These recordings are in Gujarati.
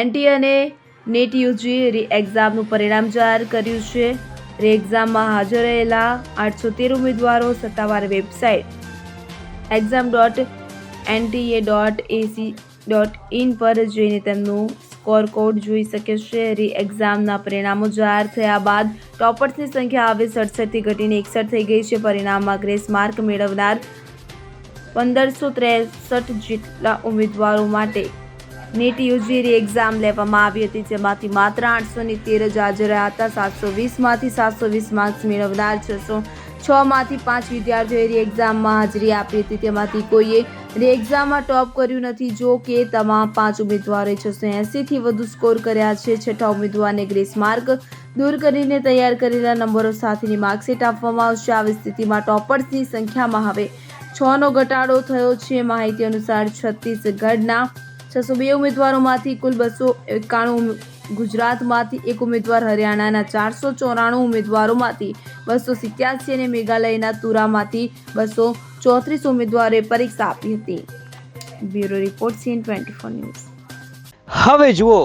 એનટી અને નેટ યુજી રી એક્ઝામનું પરિણામ જાહેર કર્યું છે. રી એક્ઝામમાં હાજર રહેલા આઠસો તેર ઉમેદવારો સત્તાવાર website exam dot NTA dot AC dot in પર જઈને તેમનું સ્કોર કોડ જોઈ શકે છે. રી એક્ઝામના પરિણામો જાહેર થયા બાદ ટોપર્સની સંખ્યા હવે સડસઠથી ઘટીને એકસઠ થઈ ગઈ છે. પરિણામમાં ગ્રેસ માર્ક મેળવનાર પંદરસો ત્રેસઠ જેટલા ઉમેદવારો માટે નીટ યુજીની એક્ઝામ લેવામાં આવી હતી, જેમાંથી માત્ર આઠસો ને તેર જ હાજર હતા. સાતસો વીસમાંથી સાતસો વીસ માર્ક્સ મેળવનાર છસો છ માંથી પાંચ વિદ્યાર્થીઓએ રી એક્ઝામમાં હાજરી આપી હતી. તેમાંથી કોઈએ રી એક્ઝામમાં ટોપ કર્યું નથી, જો કે તમામ પાંચ ઉમેદવારોએ છસો એંસીથી વધુ સ્કોર કર્યા છે. છઠ્ઠા ઉમેદવારને ગ્રેસ માર્ક દૂર કરીને તૈયાર કરેલા નંબરો સાથેની માર્કશીટ આપવામાં આવશે. આવી સ્થિતિમાં ટોપર્સની સંખ્યામાં હવે છનો ઘટાડો થયો છે. માહિતી અનુસાર છત્તીસગઢના છસો બે ઉમેદવારોમાંથી કુલ બસો એકાણું ગુજરાતમાંથી એક ઉમેદવાર, હરિયાણાના ચારસો ચોરાણું ઉમેદવારોમાંથી બસો સિત્યાસી અને મેઘાલયના તુરામાંથી બસો ચોત્રીસ ઉમેદવારોએ પરીક્ષા આપી હતી. Bureau report CN twenty four news. હવે જુઓ,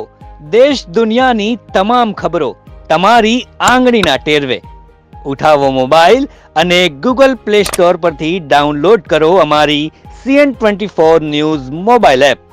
દેશ દુનિયાની તમામ ખબરો તમારી આંગળીના ટેરવે. ઉઠાવો મોબાઈલ અને ગૂગલ પ્લે સ્ટોર પરથી ડાઉનલોડ કરો અમારી CN twenty four news mobile app.